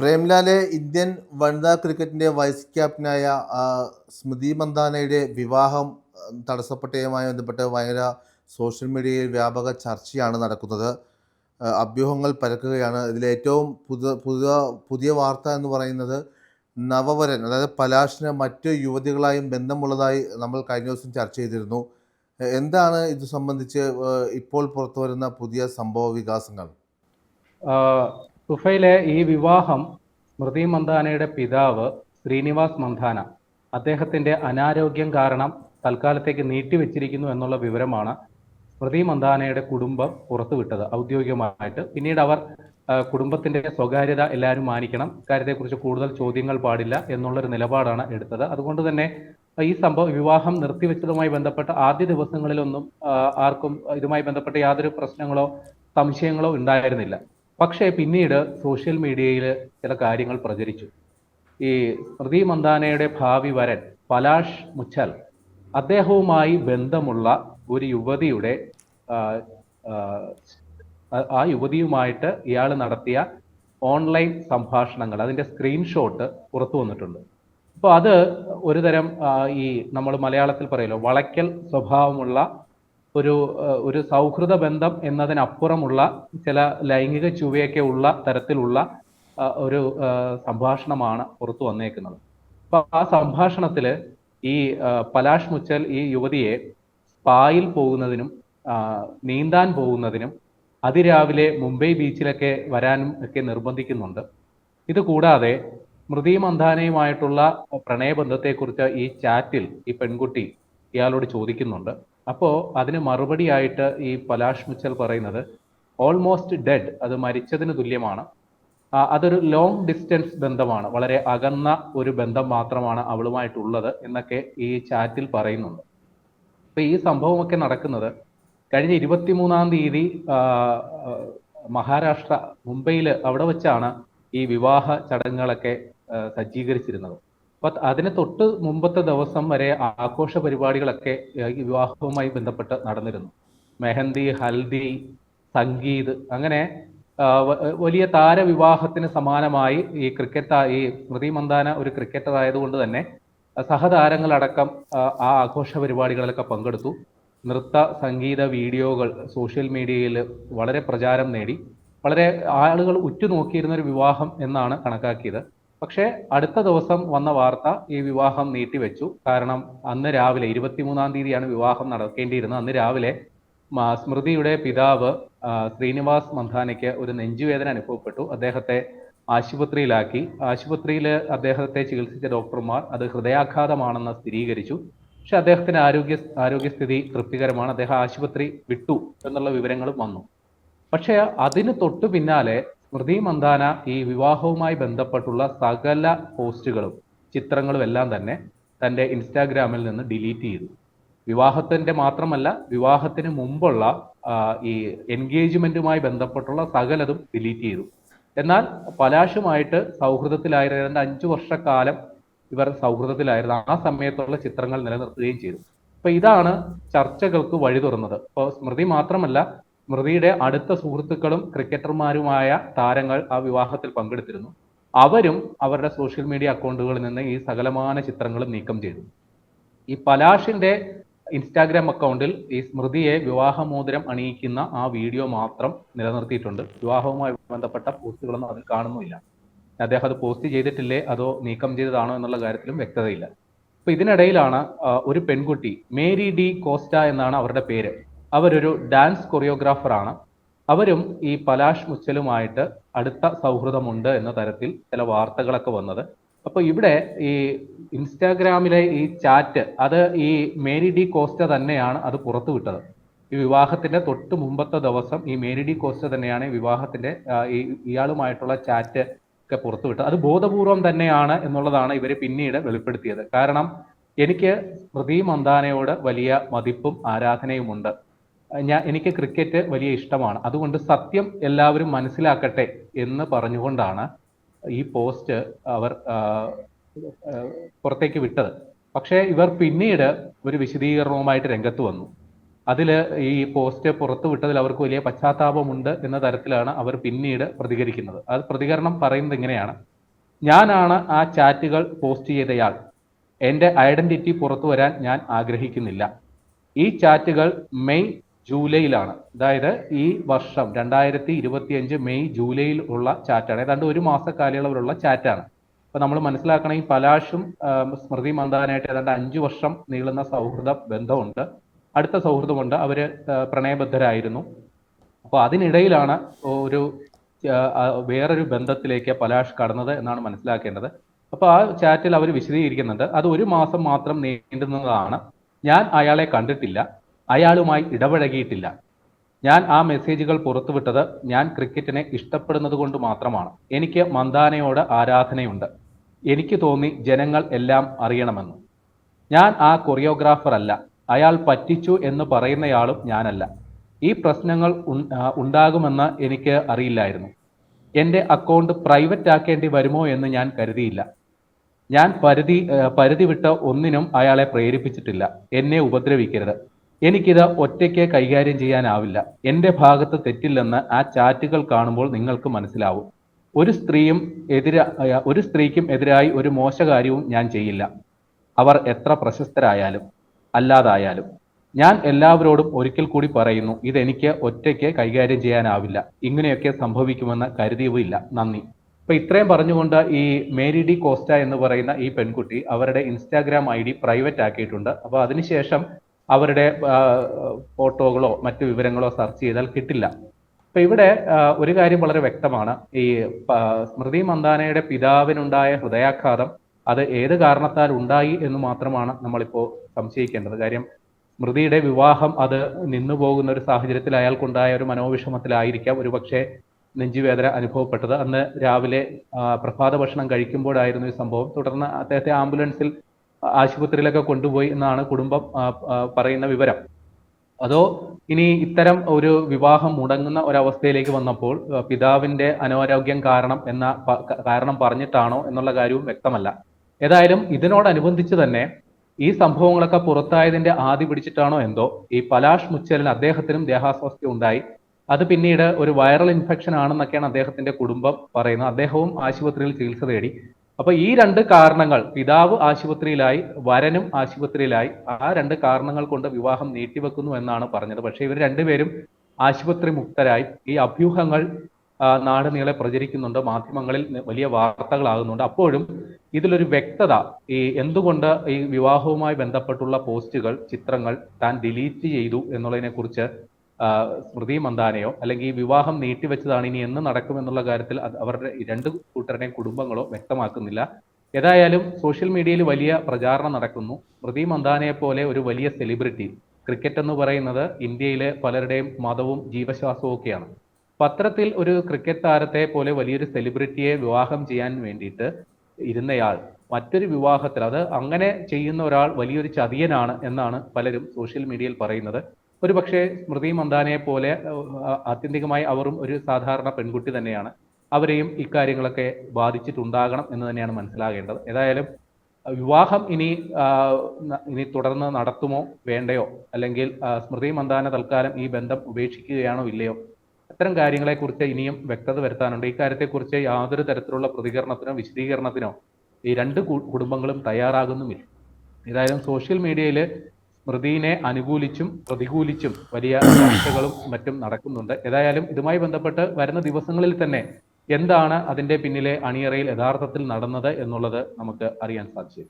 പ്രേംലാലെ Indian വനിതാ ക്രിക്കറ്റിന്റെ vice ക്യാപ്റ്റനായ സ്മൃതി മന്ദാനയുടെ വിവാഹം തടസ്സപ്പെട്ടതുമായി ബന്ധപ്പെട്ട് ഭയങ്കര സോഷ്യൽ മീഡിയയിൽ വ്യാപക ചർച്ചയാണ് നടക്കുന്നത്. അഭ്യൂഹങ്ങൾ പരക്കുകയാണ്. ഇതിലേറ്റവും പുതു പുതിയ പുതിയ വാർത്ത എന്ന് പറയുന്നത് നവവരൻ അതായത് പലാഷിന് മറ്റ് യുവതികളായും ബന്ധമുള്ളതായി നമ്മൾ കഴിഞ്ഞ ദിവസം ചർച്ച ചെയ്തിരുന്നു. എന്താണ് ഇത് സംബന്ധിച്ച് ഇപ്പോൾ പുറത്തു വരുന്ന പുതിയ സംഭവ വികാസങ്ങൾ? തുഫയിലെ ഈ വിവാഹം സ്മൃതി മന്ദാനയുടെ പിതാവ് ശ്രീനിവാസ് മന്ദാന അദ്ദേഹത്തിന്റെ അനാരോഗ്യം കാരണം തൽക്കാലത്തേക്ക് നീട്ടിവെച്ചിരിക്കുന്നു എന്നുള്ള വിവരമാണ് സ്മൃതി മന്ദാനയുടെ കുടുംബം പുറത്തുവിട്ടത് ഔദ്യോഗികമായിട്ട്. പിന്നീട് അവർ കുടുംബത്തിന്റെ സ്വകാര്യത എല്ലാവരും മാനിക്കണം കാര്യത്തെക്കുറിച്ച് കൂടുതൽ ചോദ്യങ്ങൾ പാടില്ല എന്നുള്ളൊരു നിലപാടാണ് എടുത്തത്. അതുകൊണ്ട് തന്നെ ഈ സംഭവം വിവാഹം നിർത്തിവെച്ചതുമായി ബന്ധപ്പെട്ട ആദ്യ ദിവസങ്ങളിലൊന്നും ആർക്കും ഇതുമായി ബന്ധപ്പെട്ട യാതൊരു പ്രശ്നങ്ങളോ സംശയങ്ങളോ ഉണ്ടായിരുന്നില്ല. പക്ഷേ പിന്നീട് സോഷ്യൽ മീഡിയയിൽ ചില കാര്യങ്ങൾ പ്രചരിച്ചു. ഈ സ്മൃതി മന്ദാനയുടെ ഭാവി വരൻ പലാഷ് മുച്ചൽ അദ്ദേഹവുമായി ബന്ധമുള്ള ഒരു യുവതിയുടെ ആ, യുവതിയുമായിട്ട് ഇയാൾ നടത്തിയ ഓൺലൈൻ സംഭാഷണങ്ങൾ അതിന്റെ സ്ക്രീൻഷോട്ട് പുറത്തു വന്നിട്ടുണ്ട്. അപ്പോൾ അത് ഒരുതരം ഈ നമ്മൾ മലയാളത്തിൽ പറയല്ലോ വളയ്ക്കൽ സ്വഭാവമുള്ള ഒരു ഒരു സൗഹൃദ ബന്ധം എന്നതിനപ്പുറമുള്ള ചില ലൈംഗിക ചുവയൊക്കെ ഉള്ള തരത്തിലുള്ള ഒരു സംഭാഷണമാണ് പുറത്തു വന്നേക്കുന്നത്. അപ്പൊ ആ സംഭാഷണത്തിൽ ഈ പലാഷ് മുച്ചൽ ഈ യുവതിയെ സ്പായിൽ പോകുന്നതിനും നീന്താൻ പോകുന്നതിനും അതിരാവിലെ മുംബൈ ബീച്ചിലൊക്കെ വരാനും ഒക്കെ നിർബന്ധിക്കുന്നുണ്ട്. ഇത് കൂടാതെ മൃതി മന്ദാനയുമായിട്ടുള്ള പ്രണയബന്ധത്തെക്കുറിച്ച് ഈ ചാറ്റിൽ ഈ പെൺകുട്ടി ഇയാളോട് ചോദിക്കുന്നുണ്ട്. അപ്പോൾ അതിന് മറുപടിയായിട്ട് ഈ പലാഷ് മിച്ചൽ പറയുന്നത് ഓൾമോസ്റ്റ് ഡെഡ് അത് മരിച്ചതിന് തുല്യമാണ്. അതൊരു ലോങ് ഡിസ്റ്റൻസ് ബന്ധമാണ്. വളരെ അകന്ന ഒരു ബന്ധം മാത്രമാണ് അവളുമായിട്ടുള്ളത് എന്നൊക്കെ ഈ ചാറ്റിൽ പറയുന്നുണ്ട്. അപ്പൊ ഈ സംഭവമൊക്കെ നടക്കുന്നത് കഴിഞ്ഞ ഇരുപത്തിമൂന്നാം തീയതി മഹാരാഷ്ട്ര മുംബൈയിൽ അവിടെ വെച്ചാണ് ഈ വിവാഹ ചടങ്ങുകളൊക്കെ സജ്ജീകരിച്ചിരുന്നത്. അപ്പൊ അതിന് തൊട്ട് മുമ്പത്തെ ദിവസം വരെ ആഘോഷ പരിപാടികളൊക്കെ ഈ വിവാഹവുമായി ബന്ധപ്പെട്ട് നടന്നിരുന്നു. മെഹന്തി ഹൽദി സംഗീത് അങ്ങനെ വലിയ താര വലിയ താരവിവാഹത്തിന് സമാനമായി ഈ ക്രിക്കറ്റ് ഈ സ്മൃതി മന്ദാന ഒരു ക്രിക്കറ്റർ ആയതുകൊണ്ട് തന്നെ സഹതാരങ്ങളടക്കം ആ ആഘോഷ പരിപാടികളിലൊക്കെ പങ്കെടുത്തു. നൃത്ത സംഗീത വീഡിയോകൾ സോഷ്യൽ മീഡിയയിൽ വളരെ പ്രചാരം നേടി. വളരെ ആളുകൾ ഉറ്റുനോക്കിയിരുന്ന ഒരു വിവാഹം എന്നാണ് കണക്കാക്കിയത്. പക്ഷേ അടുത്ത ദിവസം വന്ന വാർത്ത ഈ വിവാഹം നീട്ടിവെച്ചു. കാരണം അന്ന് രാവിലെ ഇരുപത്തിമൂന്നാം തീയതിയാണ് വിവാഹം നടക്കേണ്ടിയിരുന്നത്. അന്ന് രാവിലെ സ്മൃതിയുടെ പിതാവ് ശ്രീനിവാസ് മന്ധാനയ്ക്ക് ഒരു നെഞ്ചുവേദന അനുഭവപ്പെട്ടു. അദ്ദേഹത്തെ ആശുപത്രിയിലാക്കി. ആശുപത്രിയിൽ അദ്ദേഹത്തെ ചികിത്സിച്ച ഡോക്ടർമാർ അത് ഹൃദയാഘാതമാണെന്ന് സ്ഥിരീകരിച്ചു. പക്ഷെ അദ്ദേഹത്തിന്റെ ആരോഗ്യ ആരോഗ്യസ്ഥിതി തൃപ്തികരമാണ്. അദ്ദേഹം ആശുപത്രി വിട്ടു എന്നുള്ള വിവരങ്ങളും വന്നു. പക്ഷേ അതിന് തൊട്ടു പിന്നാലെ സ്മൃതി മന്ദാന ഈ വിവാഹവുമായി ബന്ധപ്പെട്ടുള്ള സകല പോസ്റ്റുകളും ചിത്രങ്ങളും എല്ലാം തന്നെ തന്റെ ഇൻസ്റ്റാഗ്രാമിൽ നിന്ന് ഡിലീറ്റ് ചെയ്തു. വിവാഹത്തിന്റെ മാത്രമല്ല വിവാഹത്തിന് മുമ്പുള്ള ഈ എൻഗേജ്മെന്റുമായി ബന്ധപ്പെട്ടുള്ള സകലതും ഡിലീറ്റ് ചെയ്തു. എന്നാൽ പലാശുമായിട്ട് സൗഹൃദത്തിലായിരുന്ന അഞ്ച് വർഷക്കാലം ഇവർ സൗഹൃദത്തിലായിരുന്നു. ആ സമയത്തുള്ള ചിത്രങ്ങൾ നിലനിർത്തുകയും ചെയ്തു. അപ്പൊ ഇതാണ് ചർച്ചകൾക്ക് വഴി തുറന്നത്. ഇപ്പോൾ സ്മൃതി മാത്രമല്ല സ്മൃതിയുടെ അടുത്ത സുഹൃത്തുക്കളും ക്രിക്കറ്റർമാരുമായ താരങ്ങൾ ആ വിവാഹത്തിൽ പങ്കെടുത്തിരുന്നു. അവരും അവരുടെ സോഷ്യൽ മീഡിയ അക്കൗണ്ടുകളിൽ നിന്ന് ഈ സകലമാന ചിത്രങ്ങളും നീക്കം ചെയ്തു. ഈ പലാഷിന്റെ ഇൻസ്റ്റാഗ്രാം അക്കൗണ്ടിൽ ഈ സ്മൃതിയെ വിവാഹമോതിരം അണിയിക്കുന്ന ആ വീഡിയോ മാത്രം നിലനിർത്തിയിട്ടുണ്ട്. വിവാഹവുമായി ബന്ധപ്പെട്ട പോസ്റ്റുകളൊന്നും അതിൽ കാണുന്നുമില്ല. അദ്ദേഹം അത് പോസ്റ്റ് ചെയ്തിട്ടില്ലേ അതോ നീക്കം ചെയ്തതാണോ എന്നുള്ള കാര്യത്തിലും വ്യക്തതയില്ല. അപ്പൊ ഇതിനിടയിലാണ് ഒരു പെൺകുട്ടി മേരി ഡി കോസ്റ്റ എന്നാണ് അവരുടെ പേര്. അവരൊരു ഡാൻസ് കൊറിയോഗ്രാഫർ ആണ്. അവരും ഈ പലാഷ് മുച്ചലുമായിട്ട് അടുത്ത സൗഹൃദമുണ്ട് എന്ന തരത്തിൽ ചില വാർത്തകളൊക്കെ വന്നത്. അപ്പൊ ഇവിടെ ഈ ഇൻസ്റ്റാഗ്രാമിലെ ഈ ചാറ്റ് അത് ഈ മേരി ഡി കോസ്റ്റ തന്നെയാണ് അത് പുറത്തുവിട്ടത്. ഈ വിവാഹത്തിന്റെ തൊട്ട് മുമ്പത്തെ ദിവസം ഈ മേരി ഡി കോസ്റ്റ തന്നെയാണ് വിവാഹത്തിന്റെ ഈ ഇയാളുമായിട്ടുള്ള ചാറ്റ് ഒക്കെ പുറത്തുവിട്ടത്. അത് ബോധപൂർവം തന്നെയാണ് എന്നുള്ളതാണ് ഇവർ പിന്നീട് വെളിപ്പെടുത്തിയത്. കാരണം എനിക്ക് സ്മൃതി മന്ദാനയോട് വലിയ മതിപ്പും ആരാധനയുമുണ്ട്. ഞാൻ എനിക്ക് ക്രിക്കറ്റ് വലിയ ഇഷ്ടമാണ്. അതുകൊണ്ട് സത്യം എല്ലാവരും മനസ്സിലാക്കട്ടെ എന്ന് പറഞ്ഞുകൊണ്ടാണ് ഈ പോസ്റ്റ് അവർ പുറത്തേക്ക് വിട്ടത്. പക്ഷേ ഇവർ പിന്നീട് ഒരു വിശദീകരണവുമായിട്ട് രംഗത്ത് വന്നു. അതിൽ ഈ പോസ്റ്റ് പുറത്തു വിട്ടതിൽ അവർക്ക് വലിയ പശ്ചാത്താപമുണ്ട് എന്ന തരത്തിലാണ് അവർ പിന്നീട് പ്രതികരിക്കുന്നത്. അത് പ്രതികരണം പറയുന്നത് ഇങ്ങനെയാണ്. ഞാനാണ് ആ ചാറ്റുകൾ പോസ്റ്റ് ചെയ്തയാൾ. എന്റെ ഐഡന്റിറ്റി പുറത്തു വരാൻ ഞാൻ ആഗ്രഹിക്കുന്നില്ല. ഈ ചാറ്റുകൾ മെയ് ജൂലൈയിലാണ്. അതായത് ഈ വർഷം രണ്ടായിരത്തി ഇരുപത്തി അഞ്ച് മെയ് ജൂലൈയിൽ ഉള്ള ചാറ്റാണ്. ഏതാണ്ട് ഒരു മാസ കാലയളവിലുള്ള ചാറ്റാണ്. അപ്പൊ നമ്മൾ മനസ്സിലാക്കണം ഈ പലാഷും സ്മൃതി മന്ദാനായിട്ട് ഏതാണ്ട് അഞ്ചു വർഷം നീളുന്ന സൗഹൃദ ബന്ധമുണ്ട്. അടുത്ത സൗഹൃദമുണ്ട്. അവർ പ്രണയബദ്ധരായിരുന്നു. അപ്പോൾ അതിനിടയിലാണ് ഒരു വേറൊരു ബന്ധത്തിലേക്ക് പലാഷ് കടന്നത് എന്നാണ് മനസ്സിലാക്കേണ്ടത്. അപ്പോൾ ആ ചാറ്റിൽ അവർ വിശദീകരിക്കുന്നുണ്ട്. അത് ഒരു മാസം മാത്രം നീണ്ടുന്നതാണ് ഞാൻ അയാളെ കണ്ടിട്ടില്ല. അയാളുമായി ഇടപഴകിയിട്ടില്ല. ഞാൻ ആ മെസ്സേജുകൾ പുറത്തുവിട്ടത് ഞാൻ ക്രിക്കറ്റിനെ ഇഷ്ടപ്പെടുന്നത് കൊണ്ട് മാത്രമാണ്. എനിക്ക് മന്ദാനയോട് ആരാധനയുണ്ട്. എനിക്ക് തോന്നി ജനങ്ങൾ എല്ലാം അറിയണമെന്ന്. ഞാൻ ആ കൊറിയോഗ്രാഫർ അല്ല. അയാൾ പറ്റിച്ചു എന്ന് പറയുന്നയാളും ഞാനല്ല. ഈ പ്രശ്നങ്ങൾ ഉണ്ടാകുമെന്ന് എനിക്ക് അറിയില്ലായിരുന്നു. എന്റെ അക്കൗണ്ട് പ്രൈവറ്റ് ആക്കേണ്ടി വരുമോ എന്ന് ഞാൻ കരുതിയില്ല. ഞാൻ പരിധി പരിധി വിട്ട ഒന്നിനും അയാളെ പ്രേരിപ്പിച്ചിട്ടില്ല. എന്നെ ഉപദ്രവിക്കരുത്. എനിക്കിത് ഒറ്റയ്ക്ക് കൈകാര്യം ചെയ്യാനാവില്ല. എന്റെ ഭാഗത്ത് തെറ്റില്ലെന്ന് ആ ചാറ്റുകൾ കാണുമ്പോൾ നിങ്ങൾക്ക് മനസ്സിലാവും. ഒരു സ്ത്രീയും എതിര ഒരു സ്ത്രീക്കും എതിരായി ഒരു മോശകാര്യവും ഞാൻ ചെയ്യില്ല. അവർ എത്ര പ്രശസ്തരായാലും അല്ലാതായാലും. ഞാൻ എല്ലാവരോടും ഒരിക്കൽ കൂടി പറയുന്നു ഇതെനിക്ക് ഒറ്റയ്ക്ക് കൈകാര്യം ചെയ്യാനാവില്ല. ഇങ്ങനെയൊക്കെ സംഭവിക്കുമെന്ന് കരുതിയുമില്ല നന്ദി. അപ്പൊ ഇത്രയും പറഞ്ഞുകൊണ്ട് ഈ മേരി ഡി കോസ്റ്റ എന്ന് പറയുന്ന ഈ പെൺകുട്ടി അവരുടെ ഇൻസ്റ്റാഗ്രാം ഐ ഡി പ്രൈവറ്റ് ആക്കിയിട്ടുണ്ട്. അപ്പൊ അതിനുശേഷം അവരുടെ ഫോട്ടോകളോ മറ്റു വിവരങ്ങളോ സെർച്ച് ചെയ്താൽ കിട്ടില്ല. അപ്പൊ ഇവിടെ ഒരു കാര്യം വളരെ വ്യക്തമാണ്. ഈ സ്മൃതി മന്ദാനയുടെ പിതാവിനുണ്ടായ ഹൃദയാഘാതം അത് ഏത് കാരണത്താൽ ഉണ്ടായി എന്ന് മാത്രമാണ് നമ്മളിപ്പോ സംശയിക്കേണ്ടത്. കാര്യം സ്മൃതിയുടെ വിവാഹം അത് നിന്നു പോകുന്ന ഒരു സാഹചര്യത്തിൽ അയാൾക്കുണ്ടായ ഒരു മനോവിഷമത്തിലായിരിക്കാം ഒരു പക്ഷേ നെഞ്ചുവേദന അനുഭവപ്പെട്ടത്. അന്ന് രാവിലെ പ്രഭാത ഭക്ഷണം കഴിക്കുമ്പോഴായിരുന്നു ഈ സംഭവം. തുടർന്ന് അദ്ദേഹത്തെ ആംബുലൻസിൽ ആശുപത്രിയിലൊക്കെ കൊണ്ടുപോയി എന്നാണ് കുടുംബം പറയുന്ന വിവരം. അതോ ഇനി ഇത്തരം ഒരു വിവാഹം മുടങ്ങുന്ന ഒരവസ്ഥയിലേക്ക് വന്നപ്പോൾ പിതാവിന്റെ അനാരോഗ്യം കാരണം എന്ന കാരണം പറഞ്ഞിട്ടാണോ എന്നുള്ള കാര്യവും വ്യക്തമല്ല. ഏതായാലും ഇതിനോടനുബന്ധിച്ച് തന്നെ ഈ സംഭവങ്ങളൊക്കെ പുറത്തായതിന്റെ ആദി പിടിച്ചിട്ടാണോ എന്തോ ഈ പലാഷ് മുച്ചലിന് അദ്ദേഹത്തിനും ദേഹാസ്വാസ്ഥ്യം ഉണ്ടായി. അത് പിന്നീട് ഒരു വൈറൽ ഇൻഫെക്ഷൻ ആണെന്നൊക്കെയാണ് അദ്ദേഹത്തിന്റെ കുടുംബം പറയുന്നത്. അദ്ദേഹവും ആശുപത്രിയിൽ ചികിത്സ തേടി. അപ്പൊ ഈ രണ്ട് കാരണങ്ങൾ പിതാവ് ആശുപത്രിയിലായി വരനും ആശുപത്രിയിലായി ആ രണ്ട് കാരണങ്ങൾ കൊണ്ട് വിവാഹം നീട്ടിവെക്കുന്നു എന്നാണ് പറഞ്ഞത്. പക്ഷെ ഇവർ രണ്ടുപേരും ആശുപത്രി മുക്തരായി. ഈ അഭ്യൂഹങ്ങൾ നാടുനീളെ നാട് നീളെ പ്രചരിക്കുന്നുണ്ട് മാധ്യമങ്ങളിൽ വലിയ വാർത്തകളാകുന്നുണ്ട്. അപ്പോഴും ഇതിലൊരു വ്യക്തത ഈ എന്തുകൊണ്ട് ഈ വിവാഹവുമായി ബന്ധപ്പെട്ടുള്ള പോസ്റ്റുകൾ ചിത്രങ്ങൾ താൻ ഡിലീറ്റ് ചെയ്തു എന്നുള്ളതിനെ കുറിച്ച് സ്മൃതി മന്ദാനയോ അല്ലെങ്കിൽ വിവാഹം നീട്ടിവെച്ചതാണ് ഇനി എന്ന് നടക്കുമെന്നുള്ള കാര്യത്തിൽ അവരുടെ രണ്ട് കൂട്ടരുടെയും കുടുംബങ്ങളോ വ്യക്തമാക്കുന്നില്ല. ഏതായാലും സോഷ്യൽ മീഡിയയിൽ വലിയ പ്രചാരണം നടക്കുന്നു. സ്മൃതി മന്ദാനയെ പോലെ ഒരു വലിയ സെലിബ്രിറ്റി ക്രിക്കറ്റ് എന്ന് പറയുന്നത് ഇന്ത്യയിലെ പലരുടെയും മതവും ജീവശ്വാസവും ഒക്കെയാണ്. പത്രത്തിൽ ഒരു ക്രിക്കറ്റ് താരത്തെ പോലെ വലിയൊരു സെലിബ്രിറ്റിയെ വിവാഹം ചെയ്യാൻ വേണ്ടിയിട്ട് ഇരുന്നയാൾ മറ്റൊരു വിവാഹത്തിൽ അത് അങ്ങനെ ചെയ്യുന്ന ഒരാൾ വലിയൊരു ചതിയനാണ് എന്നാണ് പലരും സോഷ്യൽ മീഡിയയിൽ പറയുന്നത്. ഒരു പക്ഷേ സ്മൃതി മന്ദാനയെ പോലെ ആത്യന്തികമായി അവരും ഒരു സാധാരണ പെൺകുട്ടി തന്നെയാണ്. അവരെയും ഇക്കാര്യങ്ങളൊക്കെ ബാധിച്ചിട്ടുണ്ടാകണം എന്ന് തന്നെയാണ് മനസ്സിലാകേണ്ടത്. ഏതായാലും വിവാഹം ഇനി ഇനി തുടർന്ന് നടത്തുമോ വേണ്ടയോ? അല്ലെങ്കിൽ സ്മൃതി മന്ദാന തൽക്കാലം ഈ ബന്ധം ഉപേക്ഷിക്കുകയാണോ ഇല്ലയോ? അത്തരം കാര്യങ്ങളെക്കുറിച്ച് ഇനിയും വ്യക്തത വരുത്താനുണ്ട്. ഇക്കാര്യത്തെക്കുറിച്ച് കാര്യത്തെക്കുറിച്ച് യാതൊരു തരത്തിലുള്ള പ്രതികരണത്തിനോ വിശദീകരണത്തിനോ ഈ രണ്ട് കുടുംബങ്ങളും തയ്യാറാകുന്നുമില്ല. ഏതായാലും സോഷ്യൽ മീഡിയയിൽ സ്മൃതിനെ അനുകൂലിച്ചും പ്രതികൂലിച്ചും വലിയ ചർച്ചകളും മറ്റും നടക്കുന്നുണ്ട്. ഏതായാലും ഇതുമായി ബന്ധപ്പെട്ട് വരുന്ന ദിവസങ്ങളിൽ തന്നെ എന്താണ് അതിന്റെ പിന്നിലെ അണിയറയിൽ യഥാർത്ഥത്തിൽ നടന്നത് എന്നുള്ളത് നമുക്ക് അറിയാൻ സാധിച്ചു